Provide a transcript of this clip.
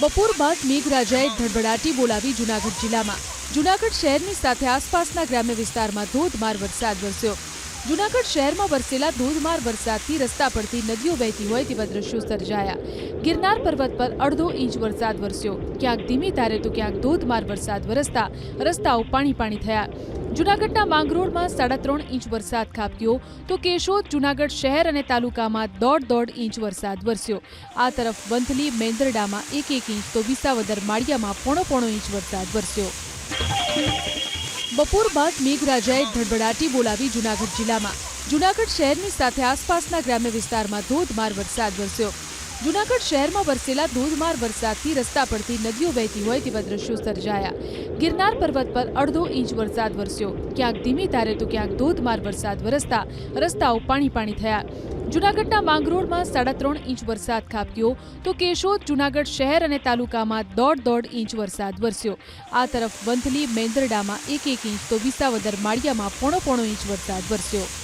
બપોર બાદ મેઘરાજાએ ધડબડાટી બોલાવી જૂનાગઢ જિલ્લામાં. જૂનાગઢ શહેરની સાથે આસપાસના ગ્રામ્ય વિસ્તારમાં ધોધમાર વરસાદ વરસ્યો. જૂનાગઢ શહેરમાં વરસેલા ધોધમાર વરસાદથી રસ્તા પરથી નદીઓ વહેતી હોય તેવા દ્રશ્યો સર્જાયા. ગિરનાર પર્વત પર અડધો ઇંચ વરસાદ વરસ્યો. ક્યાંક ધીમી ધારે તો ક્યાંક ધોધમાર વરસાદ વરસતા રસ્તાઓ પાણી પાણી થયા. જૂનાગઢના માંગરોળમાં સાડા ત્રણ ઇંચ વરસાદ ખાબક્યો. તો કેશોદ, જૂનાગઢ શહેર અને તાલુકામાં દોઢ દોઢ ઇંચ વરસાદ વરસ્યો. આ તરફ વંથલી, મેંદરડામાં એક એક ઇંચ તો વિસાવદર, માળિયામાં પોણો પોણો ઇંચ વરસાદ વરસ્યો. બપોર બાદ મેઘરાજાએ ધડબડાટી બોલાવી જૂનાગઢ જિલ્લામાં. જૂનાગઢ શહેરની સાથે આસપાસના ગ્રામ્ય વિસ્તારમાં ધોધમાર વરસાદ વરસ્યો. જૂનાગઢ શહેરમાં વરસેલા ધોધમાર વરસાદથી રસ્તા પરથી નદીઓ વહેતી હોય તેવા દ્રશ્યો સર્જાયા. ગિરનાર પર્વત પર અડધો ઇંચ વરસાદ વરસ્યો. ક્યાંક ધીમી ધારે તો ક્યાંક ધોધમાર વરસાદ વરસતા રસ્તાઓ પાણી પાણી થયા. જૂનાગઢના માંગરોળમાં સાડા ત્રણ ઇંચ વરસાદ ખાબક્યો. તો કેશોદ, જૂનાગઢ શહેર અને તાલુકામાં દોઢ દોઢ ઇંચ વરસાદ વરસ્યો. આ તરફ વંથલી, મેંદરડામાં એક એક ઇંચ તો વિસાવદર, માળિયામાં પોણો પોણો ઇંચ વરસાદ વરસ્યો.